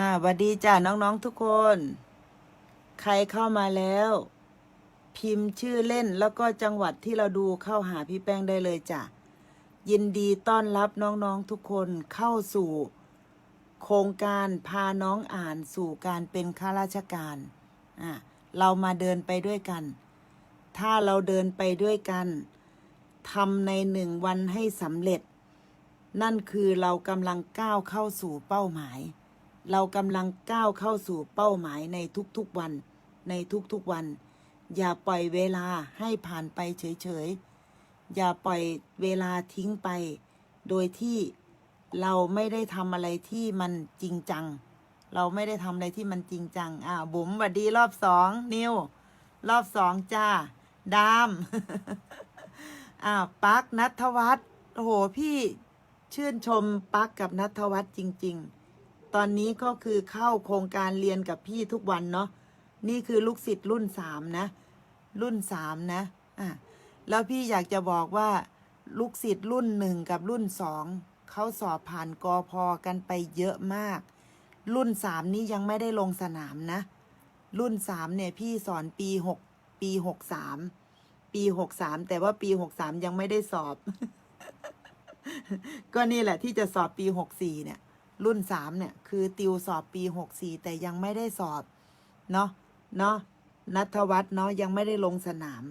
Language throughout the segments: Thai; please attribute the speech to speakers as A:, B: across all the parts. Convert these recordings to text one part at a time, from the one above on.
A: อ่าหวัสดีจ้าน้องๆทุกคน ใครเข้ามาแล้ว พิมพ์ชื่อเล่นแล้วก็จังหวัดที่เราดูเข้าหาพี่แป้งได้เลยจ้ะยินดีต้อนรับน้องๆทุกคนเข้าสู่ โครงการพาน้องอ่านสู่การเป็นข้าราชการอะเรามาเดินไปด้วยกัน ถ้าเราเดินไปด้วยกันทำในหนึ่งวันให้สำเร็จ นั่นคือเรากำลังก้าวเข้าสู่เป้าหมาย เรากำลังก้าวเข้าสู่เป้าหมายในทุกๆวัน ในทุกๆวัน อย่าปล่อยเวลาให้ผ่านไปเฉยๆ อย่าปล่อยเวลาทิ้งไป โดยที่เราไม่ได้ทำอะไรที่มันจริงจัง เราไม่ได้ทำอะไรที่มันจริงจัง อ่าบุ๋มสวัสดีรอบสองนิวรอบสองจ้า ดามอ่าปักนัทวัฒน์โอ้โห พี่ชื่นชมปักกับนัทวัฒน์จริง ๆ ตอนนี้ก็คือเข้าโครงการเรียนกับพี่ทุกวันเนาะนี่คือลูกศิษย์รุ่นสามนะ รุ่นสามนะอะแล้วพี่อยากจะบอกว่าลูกศิษย์รุ่นหนึ่งกับรุ่นสองเขาสอบผ่านกอพอกันไปเยอะมาก รุ่นสามนี้ยังไม่ได้ลงสนามนะ รุ่นสามเนี่ยพี่สอนปีหกปีหกสามปีหกสามแต่ว่าปีหกสามยังไม่ได้สอบ ก็นี่แหละที่จะสอบปีหกสี่เนี่ย รุ่นสามเนี่ย คือติวสอบปีหกสี่แต่ยังไม่ได้สอบ เนาะเนาะนัทวัฒน์เนาะยังไม่ได้ลงสนาม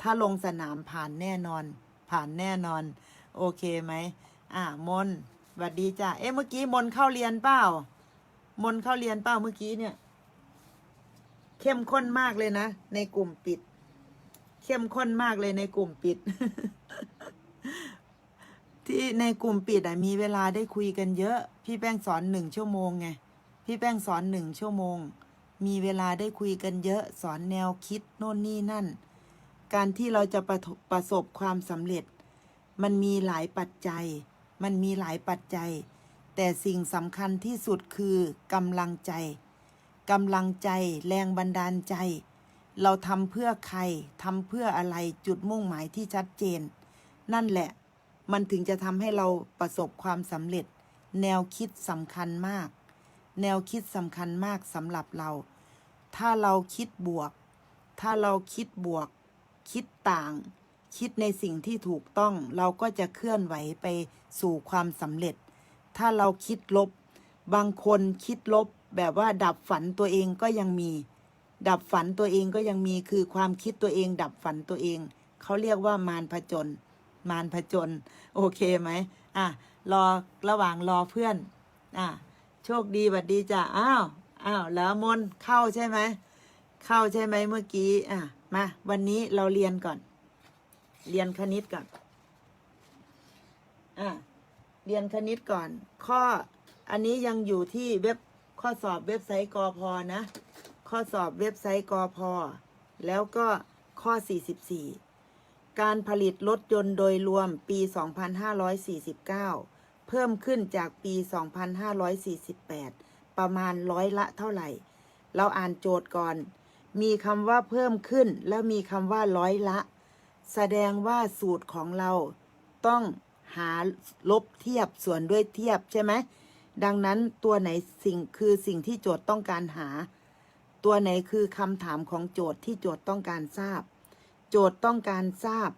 A: ถ้าลงสนามผ่านแน่นอน ผ่านแน่นอน โอเคไหมอ่ามนสวัสดีจ้ะเอ๊ะเมื่อกี้มนเข้าเรียนเปล่ามนเข้าเรียนเปล่าเมื่อกี้เนี่ย เข้มข้นมากเลยนะ ในกลุ่มปิด เข้มข้นมากเลยในกลุ่มปิด ที่ในกลุ่มปิดอะมีเวลาได้คุยกันเยอะ พี่แป้งสอนหนึ่งชั่วโมงไงพี่แป้งสอนหนึ่งชั่วโมง มีเวลาได้คุยกันเยอะ สอนแนวคิดโน่นนี่นั่น การที่เราจะประประสบความสำเร็จ มันมีหลายปัจจัย มันมีหลายปัจจัย แต่สิ่งสำคัญที่สุดคือกำลังใจกำลังใจ แรงบันดาลใจ เราทำเพื่อใครทำเพื่ออะไรจุดมุ่งหมายที่ชัดเจน นั่นแหละ มันถึงจะทำให้เราประสบความสำเร็จ แนวคิดสำคัญมาก แนวคิดสำคัญมากสำหรับเรา ถ้าเราคิดบวก ถ้าเราคิดบวก คิดต่าง คิดในสิ่งที่ถูกต้อง เราก็จะเคลื่อนไหวไปสู่ความสำเร็จ ถ้าเราคิดลบ บางคนคิดลบ แบบว่าดับฝันตัวเองก็ยังมี ดับฝันตัวเองก็ยังมีคือความคิดตัวเอง ดับฝันตัวเอง เขาเรียกว่ามารผจญ มารผจญโอเคไหมอะรอระหว่างรอเพื่อน อะโชคดีหวัดดีจ้ะอ้าวอ้าวแล้วมนเข้าใช่ไหมเข้าใช่ไหมเมื่อกี้อะมาวันนี้เราเรียนก่อน เรียนคณิตก่อนอะเรียนคณิตก่อน ข้ออันนี้ยังอยู่ที่เว็บข้อสอบเว็บไซต์กอพอนะ ข้อสอบเว็บไซต์กอพอแล้วก็ข้อ 44 การผลิตรถยนต์โดยรวมปี 2549 เพิ่มขึ้นจากปี 2548 ประมาณร้อยละเท่าไหร่ เราอ่านโจทย์ก่อน มีคำว่าเพิ่มขึ้นแล้วมีคำว่าร้อยละ แสดงว่าสูตรของเราต้องหาลบเทียบส่วนด้วยเทียบใช่ไหม ดังนั้นตัวไหนสิ่งคือสิ่งที่โจทย์ต้องการหา ตัวไหนคือคำถามของโจทย์ที่โจทย์ต้องการทราบ โจทย์ต้องการทราบ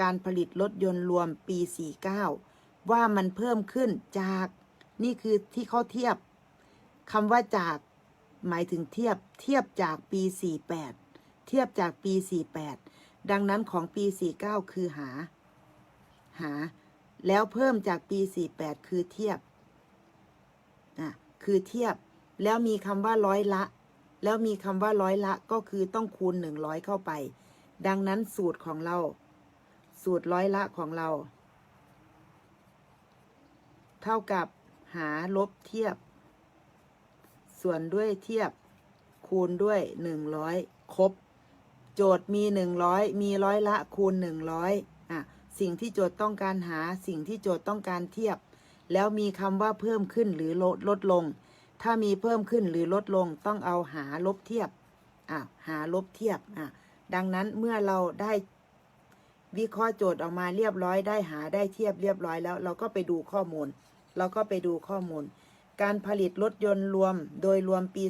A: การผลิตรถยนต์รวมปี 49 ว่ามันเพิ่มขึ้นจากนี่คือที่เขาเทียบคำว่าจากหมายถึงเทียบเทียบจากปี 48 เทียบจากปี 48 ดังนั้นของปี 49 คือหา หา แล้วเพิ่มจากปี 48 คือเทียบอะคือเทียบแล้วมีคำว่าร้อยละ แล้วมีคำว่าร้อยละก็คือต้องคูณ 100 เข้าไป ดังนั้นสูตรของเรา สูตรร้อยละของเรา เท่ากับหาลบเทียบ ส่วนด้วยเทียบ คูณด้วย100ครบ โจทย์มี100มีร้อยละคูณ100อะสิ่งที่โจทย์ต้องการหาสิ่งที่โจทย์ต้องการเทียบ แล้วมีคำว่าเพิ่มขึ้นหรือลดลดลง ถ้ามีเพิ่มขึ้นหรือลดลงต้องเอาหาลบเทียบอะหาลบเทียบอะ ดังนั้นเมื่อเราได้วิเคราะห์โจทย์ออกมาเรียบร้อยได้หาได้เทียบเรียบร้อยแล้ว เราก็ไปดูข้อมูล เราก็ไปดูข้อมูล การผลิตรถยนต์รวมโดยรวมปี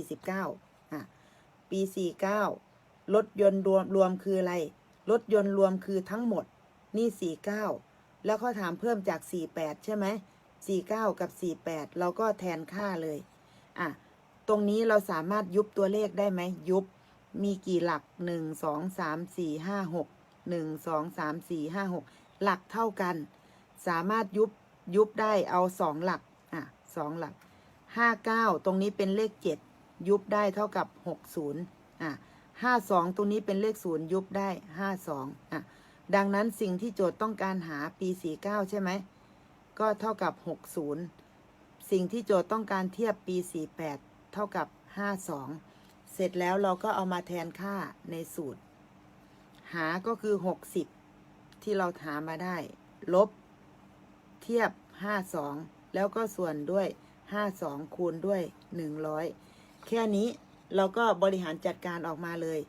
A: 2549อะปี 49 รถยนต์รวมรวมคืออะไร รถยนต์รวมคือทั้งหมด นี่ 49 แล้วเขาถามเพิ่มจาก 48 ใช่ไหม49 กับ 48 เราก็แทนค่าเลยอะตรงนี้เราสามารถยุบตัวเลขได้ไหมยุบ มีกี่หลัก1 2 3 4 5 6 1 2 3 4 5 6หลักเท่ากัน สามารถยุบยุบได้เอาสองหลักอะสองหลัก59ตรงนี้เป็นเลข7ยุบได้เท่ากับ60อะ52ตรงนี้เป็นเลข0ยุบได้52อะดังนั้นสิ่งที่โจทย์ต้องการหาปี49ใช่ไหมก็เท่ากับ60สิ่งที่โจทย์ต้องการเทียบปี48เท่ากับ52เสอง ร็จแล้วเราก็เอามาแทนค่าในสูตร หาก็คือ 60 ที่เราหามาได้ ลบ เทียบ 52 แล้วก็ส่วนด้วย 52 คูณด้วย 100 แค่นี้เราก็บริหารจัดการออกมาเลย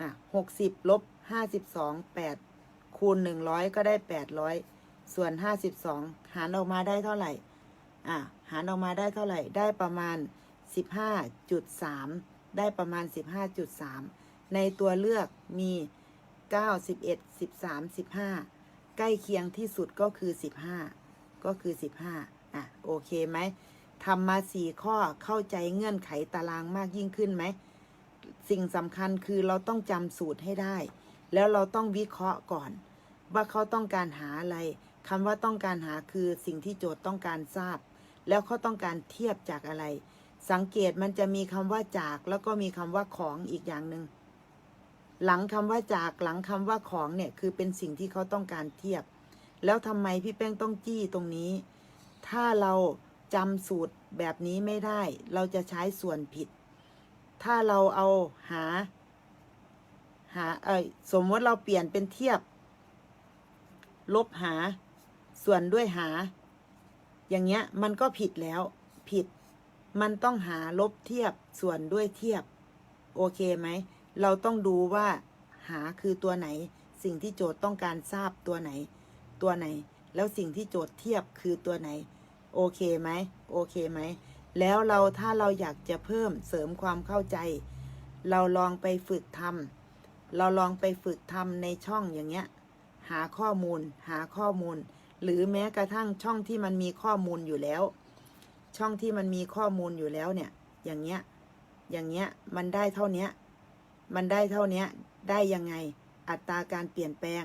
A: อะ 60 ลบ 52 8 คูณ 100 ก็ได้ 800 ส่วน 52 หารออกมาได้เท่าไหร่ อะ หารออกมาได้เท่าไหร่ ได้ประมาณ 15.3 ได้ประมาณ 15.3 ในตัวเลือกมี 9 11 13 15 ใกล้เคียงที่สุดก็คือ 15 ก็คือ 15 อะ โอเคไหมทำมาสี่ข้อเข้าใจเงื่อนไขตารางมากยิ่งขึ้นไหม สิ่งสำคัญคือเราต้องจำสูตรให้ได้ แล้วเราต้องวิเคราะห์ก่อน ว่าเขาต้องการหาอะไรคำว่าต้องการหาคือสิ่งที่โจทย์ต้องการทราบ แล้วเขาต้องการเทียบจากอะไร สังเกตมันจะมีคำว่าจาก แล้วก็มีคำว่าของอีกอย่างหนึ่งหลังคำว่าจากหลังคำว่าของเนี่ยคือเป็นสิ่งที่เขาต้องการเทียบ แล้วทำไมพี่แป้งต้องจี้ตรงนี้ ถ้าเราจำสูตรแบบนี้ไม่ได้ เราจะใช้ส่วนผิด ถ้าเราเอาหา หาเอยสมมติเราเปลี่ยนเป็นเทียบ ลบหา ส่วนด้วยหา อย่างเงี้ยมันก็ผิดแล้วผิด มันต้องหาลบเทียบส่วนด้วยเทียบ โอเคไหม เราต้องดูว่าหาคือตัวไหน สิ่งที่โจทย์ต้องการทราบตัวไหน ตัวไหน แล้วสิ่งที่โจทย์เทียบคือตัวไหน โอเคไหมโอเคไหม แล้วเราถ้าเราอยากจะเพิ่มเสริมความเข้าใจ เราลองไปฝึกทำเราลองไปฝึกทำในช่องอย่างเงี้ย หาข้อมูล หาข้อมูล หรือแม้กระทั่งช่องที่มันมีข้อมูลอยู่แล้ว ช่องที่มันมีข้อมูลอยู่แล้วเนี่ย อย่างเงี้ย อย่างเงี้ย มันได้เท่าเนี้ย มันได้เท่าเนี้ย ได้ยังไง อัตราการเปลี่ยนแปลง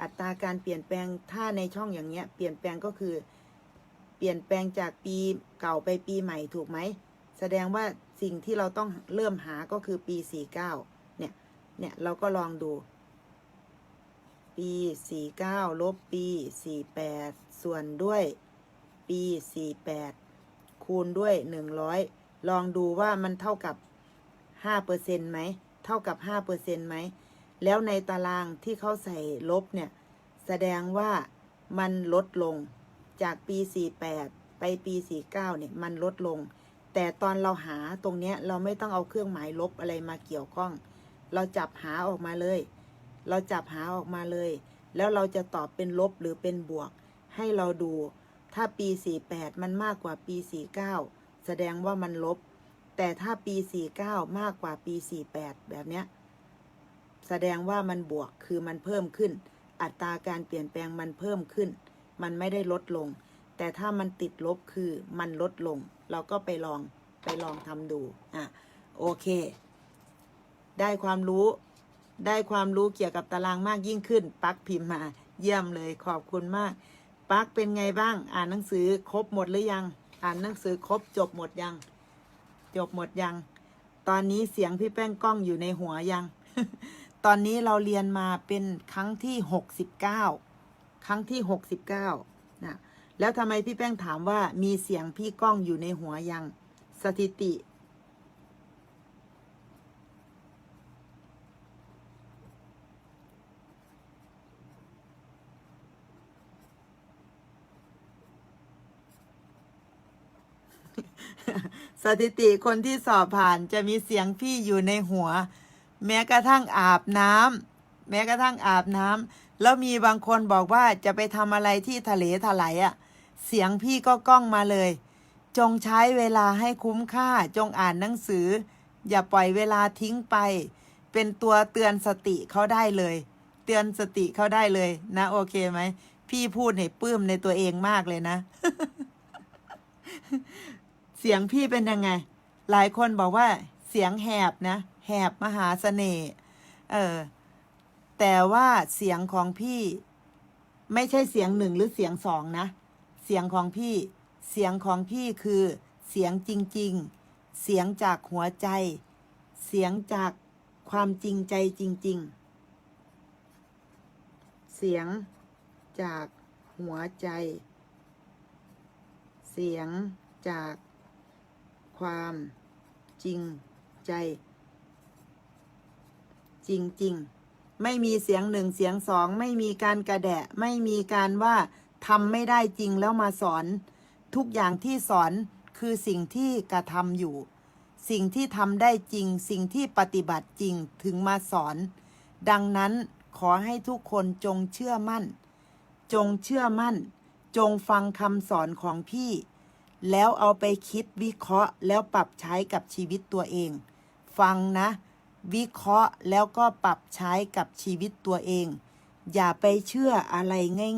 A: อัตราการเปลี่ยนแปลง ถ้าในช่องอย่างเงี้ย เปลี่ยนแปลงก็คือ เปลี่ยนแปลงจากปีเก่าไปปีใหม่ถูกไหม แสดงว่าสิ่งที่เราต้องเริ่มหาก็คือปี49เก้าเนี่ย เนี่ย เราก็ลองดู ปี49ลบปี48ส่วนด้วย ปี48 คูณด้วย100ลองดูว่ามันเท่ากับ5%ไหม เท่ากับ5%ไหม แล้วในตารางที่เขาใส่ลบเนี่ย แสดงว่ามันลดลงจากปี 48 ไปปี 49 เนี่ย มันลดลง แต่ตอนเราหาตรงเนี้ยเราไม่ต้องเอาเครื่องหมายลบอะไรมาเกี่ยวข้อง เราจับหาออกมาเลย เราจับหาออกมาเลย แล้วเราจะตอบเป็นลบหรือเป็นบวก ให้เราดู ถ้าปี 48 มันมากกว่าปี 49 แสดงว่ามันลบ แต่ถ้าปี 49 มากกว่าปี 48 แบบเนี้ย แสดงว่ามันบวกคือมันเพิ่มขึ้น อัตราการเปลี่ยนแปลงมันเพิ่มขึ้น มันไม่ได้ลดลง แต่ถ้ามันติดลบคือมันลดลง เราก็ไปลองไปลองทำดู อะ โอเค ได้ความรู้ ได้ความรู้เกี่ยวกับตารางมากยิ่งขึ้น ปักพิมพ์มา เยี่ยมเลยขอบคุณมาก ปักเป็นไงบ้าง อ่านหนังสือครบหมดหรือยัง อ่านหนังสือครบจบหมดยัง จบหมดยัง ตอนนี้เสียงพี่แป้งกล้องอยู่ในหัวยัง ตอนนี้เราเรียนมาเป็นครั้งที่หกสิบเก้าครั้งที่หกสิบเก้านะแล้วทำไมพี่แป้งถามว่ามีเสียงพี่กล้องอยู่ในหัวยัง สถิติ สถิติคนที่สอบผ่านจะมีเสียงพี่อยู่ในหัว แม้กระทั่งอาบน้ำแม้กระทั่งอาบน้ำแล้วมีบางคนบอกว่าจะไปทำอะไรที่ทะเลถลายอะ่ะ เสียงพี่ก็ก้องมาเลย จงใช้เวลาให้คุ้มค่า จงอ่านหนังสือ อย่าปล่อยเวลาทิ้งไป เป็นตัวเตือนสติเขาได้เลย เตือนสติเขาได้เลยนะโอเคไหมพี่พูดให้ปลื้มในตัวเองมากเลยนะ เสียงพี่เป็นยังไง หลายคนบอกว่า เสียงแหบนะ แหบมหาเสน่ห์เออ แต่ว่าเสียงของพี่ ไม่ใช่เสียงหนึ่งหรือเสียงสองนะ เสียงของพี่ เสียงของพี่คือ เสียงจริง ๆ เสียงจากหัวใจ เสียงจากความจริงใจจริง ๆ เสียงจากหัวใจ เสียงจาก ความจริงใจ จริง ๆ ไม่มีเสียงหนึ่งเสียงสอง ไม่มีการกระแดะ ไม่มีการว่าทำไม่ได้จริงแล้วมาสอน ทุกอย่างที่สอนคือสิ่งที่กระทำอยู่ สิ่งที่ทำได้จริง สิ่งที่ปฏิบัติจริงถึงมาสอน ดังนั้นขอให้ทุกคนจงเชื่อมั่น จงเชื่อมั่น จงฟังคำสอนของพี่ แล้วเอาไปคิดวิเคราะห์ แล้วปรับใช้กับชีวิตตัวเอง ฟังนะ วิเคราะห์แล้วก็ปรับใช้กับชีวิตตัวเอง อย่าไปเชื่ออะไร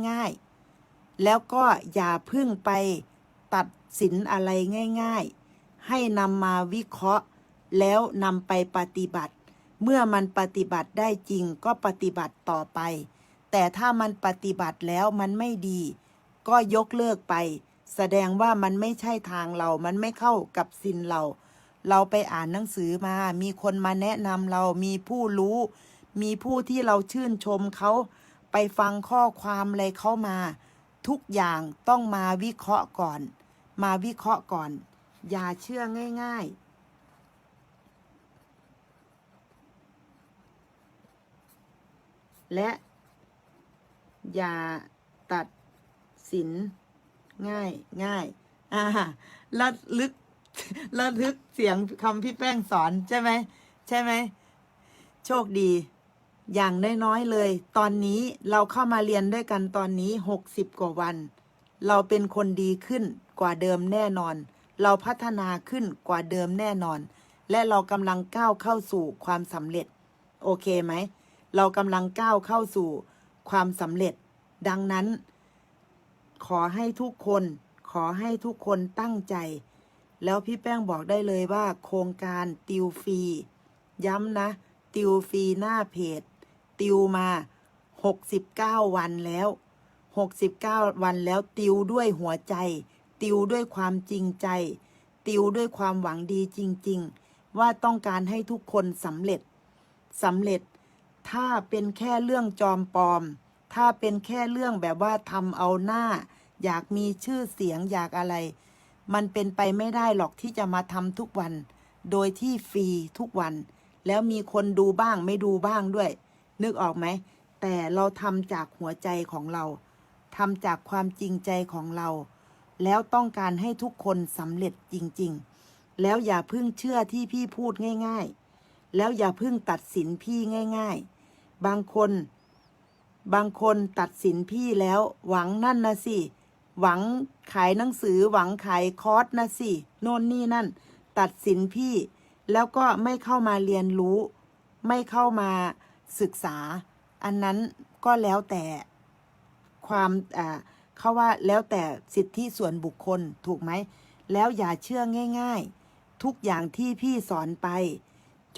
A: ง่าย ๆ แล้วก็อย่าพึ่งไปตัดสินอะไรง่าย ๆ ให้นำมาวิเคราะห์ แล้วนำไปปฏิบัติ เมื่อมันปฏิบัติได้จริงก็ปฏิบัติต่อไป แต่ถ้ามันปฏิบัติแล้วมันไม่ดี ก็ยกเลิกไป แสดงว่ามันไม่ใช่ทางเรา มันไม่เข้ากับสินเรา เราไปอ่านหนังสือมา มีคนมาแนะนำเรา มีผู้รู้ มีผู้ที่เราชื่นชมเขา ไปฟังข้อความอะไรเขามา ทุกอย่างต้องมาวิเคราะห์ก่อน มาวิเคราะห์ก่อน อย่าเชื่อง่าย ๆและอย่าตัดสิน ง่ายง่ายอ่าระลึกระลึกเสียงคำพี่แป้งสอนใช่ไหมใช่ไหมโชคดี อย่างน้อยๆเลย ตอนนี้เราเข้ามาเรียนด้วยกันตอนนี้หกสิบกว่าวัน เราเป็นคนดีขึ้นกว่าเดิมแน่นอน เราพัฒนาขึ้นกว่าเดิมแน่นอน และเรากำลังก้าวเข้าสู่ความสำเร็จ โอเคไหม เรากำลังก้าวเข้าสู่ความสำเร็จ ดังนั้น ขอให้ทุกคน ขอให้ทุกคนตั้งใจ แล้วพี่แป้งบอกได้เลยว่า โครงการติวฟรี ย้ำนะ ติวฟรีหน้าเพจ ติวมา 69 วันแล้ว 69 วันแล้วติวด้วยหัวใจ ติวด้วยความจริงใจ ติวด้วยความหวังดีจริง ๆ ว่าต้องการให้ทุกคนสำเร็จสำเร็จ ถ้าเป็นแค่เรื่องจอมปลอม ถ้าเป็นแค่เรื่องแบบว่าทำเอาหน้า อยากมีชื่อเสียงอยากอะไร มันเป็นไปไม่ได้หรอกที่จะมาทำทุกวัน โดยที่ฟรีทุกวัน แล้วมีคนดูบ้างไม่ดูบ้างด้วย นึกออกไหม แต่เราทำจากหัวใจของเราทำจากความจริงใจของเรา แล้วต้องการให้ทุกคนสำเร็จจริง ๆ แล้วอย่าเพิ่งเชื่อที่พี่พูดง่าย ๆ แล้วอย่าเพิ่งตัดสินพี่ง่าย ๆ บางคน บางคนตัดสินพี่แล้วหวังนั่นนะสิ หวังขายหนังสือหวังขายคอร์สนะสิโน่นนี่นั่น ตัดสินพี่ แล้วก็ไม่เข้ามาเรียนรู้ ไม่เข้ามาศึกษา อันนั้นก็แล้วแต่ความอ่าเขาว่าแล้วแต่สิทธิส่วนบุคคลถูกไหม แล้วอย่าเชื่อง่าย ๆ ทุกอย่างที่พี่สอนไป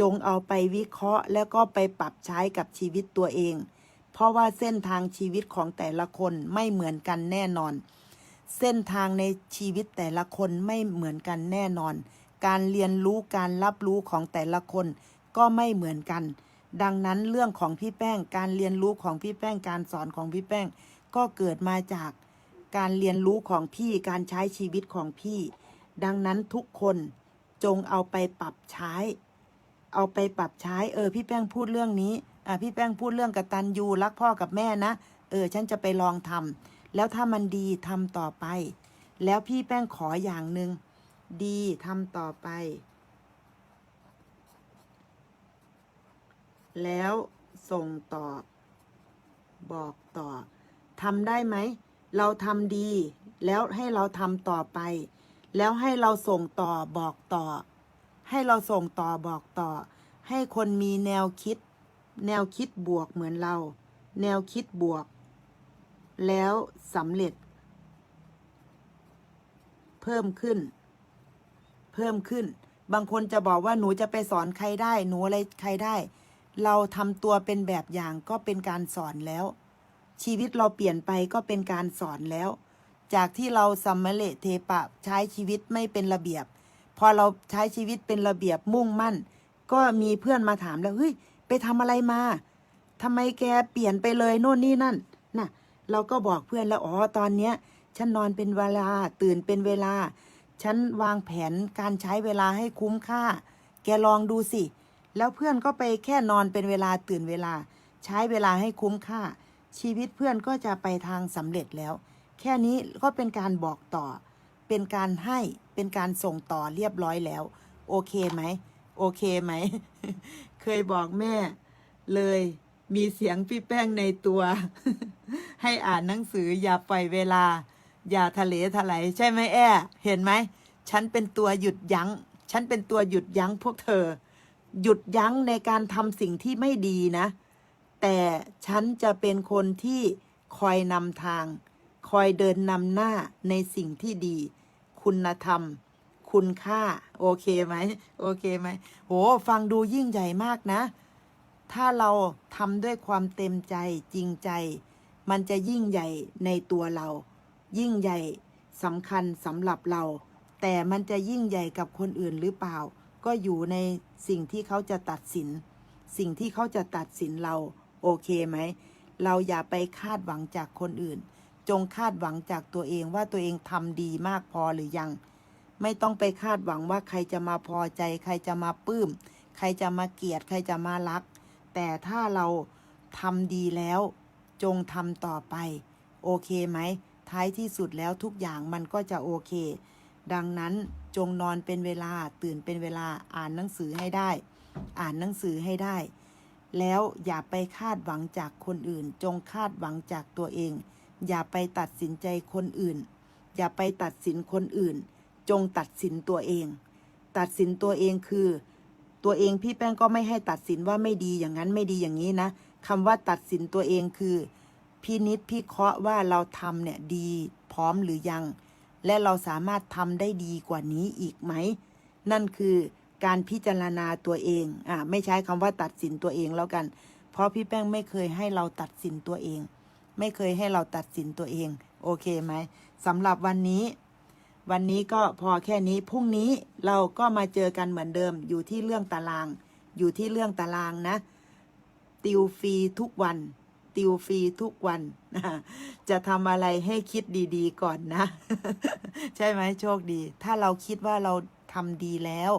A: จงเอาไปวิเคราะห์ แล้วก็ไปปรับใช้กับชีวิตตัวเอง เพราะว่าเส้นทางชีวิตของแต่ละคนไม่เหมือนกันแน่นอน เส้นทางในชีวิตแต่ละคนไม่เหมือนกันแน่นอน การเรียนรู้การรับรู้ของแต่ละคนก็ไม่เหมือนกัน ดังนั้นเรื่องของพี่แป้ง การเรียนรู้ของพี่แป้ง การสอนของพี่แป้ง ก็เกิดมาจากการเรียนรู้ของพี่ การใช้ชีวิตของพี่ ดังนั้นทุกคนจงเอาไปปรับใช้ เอาไปปรับใช้ เออ พี่แป้งพูดเรื่องนี้ อ่าพี่แป้งพูดเรื่องกตัญญูรักพ่อกับแม่นะ เออ ฉันจะไปลองทำ แล้วถ้ามันดีทำต่อไป แล้วพี่แป้งขออย่างหนึ่งดีทำต่อไป แล้วส่งต่อ บอกต่อทำได้ไหม เราทำดี แล้วให้เราทำต่อไป แล้วให้เราส่งต่อบอกต่อ ให้เราส่งต่อบอกต่อ ให้คนมีแนวคิด แนวคิดบวกเหมือนเรา แนวคิดบวก แล้วสำเร็จ เพิ่มขึ้น เพิ่มขึ้น บางคนจะบอกว่าหนูจะไปสอนใครได้ หนูอะไรใครได้ เราทำตัวเป็นแบบอย่างก็เป็นการสอนแล้ว ชีวิตเราเปลี่ยนไปก็เป็นการสอนแล้ว จากที่เราสัมะเลเทปะใช้ชีวิตไม่เป็นระเบียบ พอเราใช้ชีวิตเป็นระเบียบมุ่งมั่น ก็มีเพื่อนมาถามแล้วเฮ้ยไปทำอะไรมาทำไมแกเปลี่ยนไปเลยโน่นนี่นั่น น่ะ เราก็บอกเพื่อนแล้วอ๋อตอนเนี้ย ฉันนอนเป็นเวลาตื่นเป็นเวลา ฉันวางแผนการใช้เวลาให้คุ้มค่า แกลองดูสิ แล้วเพื่อนก็ไปแค่นอนเป็นเวลาตื่นเวลา ใช้เวลาให้คุ้มค่า ชีวิตเพื่อนก็จะไปทางสำเร็จแล้ว แค่นี้ก็เป็นการบอกต่อ เป็นการให้เป็นการส่งต่อเรียบร้อยแล้ว โอเคไหมโอเคไหม เคยบอกแม่เลย มีเสียงพี่แป้งในตัว ให้อ่านหนังสืออย่าปล่อยเวลา อย่าทะเลทลายใช่ไหมแอ้เห็นไหม ฉันเป็นตัวหยุดยัง้ง ฉันเป็นตัวหยุดยั้งพวกเธอ หยุดยั้งในการทำสิ่งที่ไม่ดีนะ แต่ฉันจะเป็นคนที่คอยนำทาง คอยเดินนำหน้าในสิ่งที่ดี คุณธรรม คุณค่า โอเคไหม โอเคไหม โห ฟังดูยิ่งใหญ่มากนะ ถ้าเราทำด้วยความเต็มใจจริงใจ มันจะยิ่งใหญ่ในตัวเรา ยิ่งใหญ่สำคัญสำหรับเรา แต่มันจะยิ่งใหญ่กับคนอื่นหรือเปล่า ก็อยู่ในสิ่งที่เขาจะตัดสิน สิ่งที่เขาจะตัดสินเรา โอเคไหม เราอย่าไปคาดหวังจากคนอื่น จงคาดหวังจากตัวเองว่าตัวเองทำดีมากพอหรือยัง ไม่ต้องไปคาดหวังว่าใครจะมาพอใจ ใครจะมาปลื้ม ใครจะมาเกลียด ใครจะมารัก แต่ถ้าเราทำดีแล้ว จงทำต่อไป โอเคไหม ท้ายที่สุดแล้วทุกอย่างมันก็จะโอเค ดังนั้นจงนอนเป็นเวลาตื่นเป็นเวลาอ่านหนังสือให้ได้ อ่านหนังสือให้ได้ แล้วอย่าไปคาดหวังจากคนอื่น จงคาดหวังจากตัวเอง อย่าไปตัดสินใจคนอื่น อย่าไปตัดสินคนอื่น จงตัดสินตัวเอง ตัดสินตัวเองคือ ตัวเองพี่แป้งก็ไม่ให้ตัดสินว่าไม่ดีอย่างนั้นไม่ดีอย่างนี้นะคำว่าตัดสินตัวเองคือพินิษพิเคราะห์ว่าเราทำเนี่ยดีพร้อมหรือยัง และเราสามารถทำได้ดีกว่านี้อีกไหม นั่นคือการพิจารณาตัวเองอ่าไม่ใช้คำว่าตัดสินตัวเองแล้วกัน เพราะพี่แป้งไม่เคยให้เราตัดสินตัวเอง ไม่เคยให้เราตัดสินตัวเอง โอเคไหมสำหรับวันนี้ วันนี้ก็พอแค่นี้พรุ่งนี้เราก็มาเจอกันเหมือนเดิม อยู่ที่เรื่องตาราง อยู่ที่เรื่องตารางนะ ติวฟรีทุกวัน ติวฟรีทุกวันจะทำอะไรให้คิดดีๆก่อนนะ ใช่ไหมโชคดี ถ้าเราคิดว่าเราทำดีแล้ว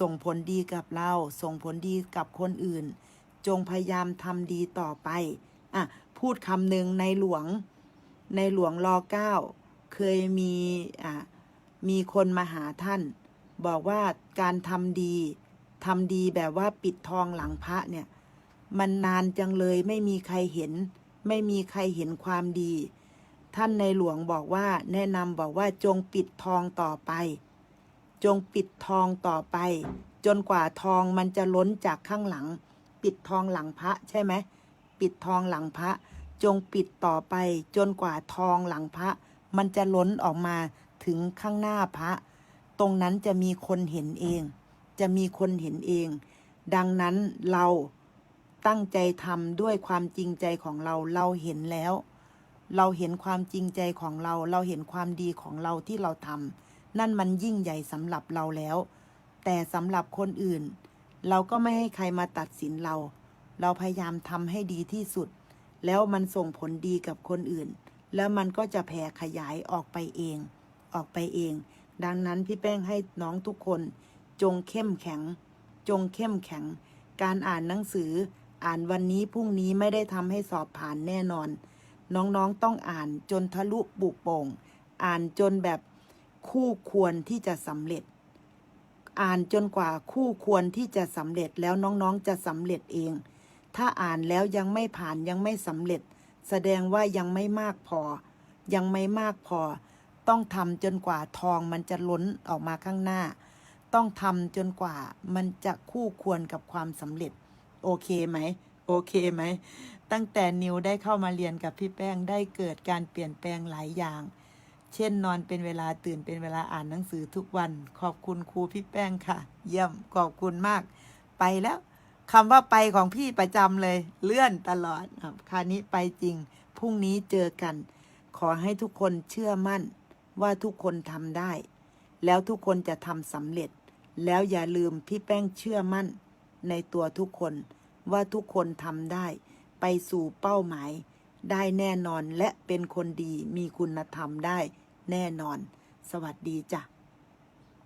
A: ส่งผลดีกับเรา ส่งผลดีกับคนอื่น จงพยายามทำดีต่อไปอะพูดคำหนึ่งในหลวง ในหลวงรอเก้าเคยมีอะ มีคนมาหาท่าน บอกว่าการทำดีทำดีแบบว่าปิดทองหลังพระเนี่ย มันนานจังเลยไม่มีใครเห็น ไม่มีใครเห็นความดี ท่านในหลวงบอกว่าแนะนำบอกว่าจงปิดทองต่อไป จงปิดทองต่อไป จนกว่าทองมันจะล้นจากข้างหลัง ปิดทองหลังพระใช่ไหมปิดทองหลังพระ จงปิดต่อไป จนกว่าทองหลังพระ มันจะล้นออกมา ถึงข้างหน้าพระ ตรงนั้นจะมีคนเห็นเอง จะมีคนเห็นเอง ดังนั้นเราตั้งใจทำด้วยความจริงใจของเราเราเห็นแล้ว เราเห็นความจริงใจของเรา เราเห็นความดีของเราที่เราทำนั่นมันยิ่งใหญ่สำหรับเราแล้ว แต่สำหรับคนอื่น เราก็ไม่ให้ใครมาตัดสินเรา เราพยายามทำให้ดีที่สุด แล้วมันส่งผลดีกับคนอื่น แล้วมันก็จะแผ่ขยายออกไปเอง ออกไปเอง ดังนั้นพี่แป้งให้น้องทุกคน จงเข้มแข็ง จงเข้มแข็ง การอ่านหนังสือ อ่านวันนี้พรุ่งนี้ไม่ได้ทำให้สอบผ่านแน่นอน น้องๆต้องอ่านจนทะลุปุโป่ง อ่านจนแบบคู่ควรที่จะสำเร็จ อ่านจนกว่าคู่ควรที่จะสำเร็จแล้วน้องๆจะสำเร็จเอง ถ้าอ่านแล้วยังไม่ผ่านยังไม่สำเร็จ แสดงว่ายังไม่มากพอ ยังไม่มากพอ ต้องทำจนกว่าทองมันจะล้นออกมาข้างหน้า ต้องทำจนกว่ามันจะคู่ควรกับความสำเร็จ โอเคไหม โอเคไหม ตั้งแต่นิวได้เข้ามาเรียนกับพี่แป้งได้เกิดการเปลี่ยนแปลงหลายอย่าง เช่นนอนเป็นเวลาตื่นเป็นเวลาอ่านหนังสือทุกวัน ขอบคุณครูพี่แป้งค่ะ เยี่ยมขอบคุณมาก ไปแล้วคำว่าไปของพี่ประจำเลย เลื่อนตลอดครับคราวนี้ไปจริงพรุ่งนี้เจอกัน ขอให้ทุกคนเชื่อมั่น ว่าทุกคนทำได้ แล้วทุกคนจะทำสำเร็จ แล้วอย่าลืมพี่แป้งเชื่อมั่น ในตัวทุกคนว่าทุกคนทำได้ ไปสู่เป้าหมาย ได้แน่นอนและเป็นคนดีมีคุณธรรมได้แน่นอน สวัสดีจ้ะ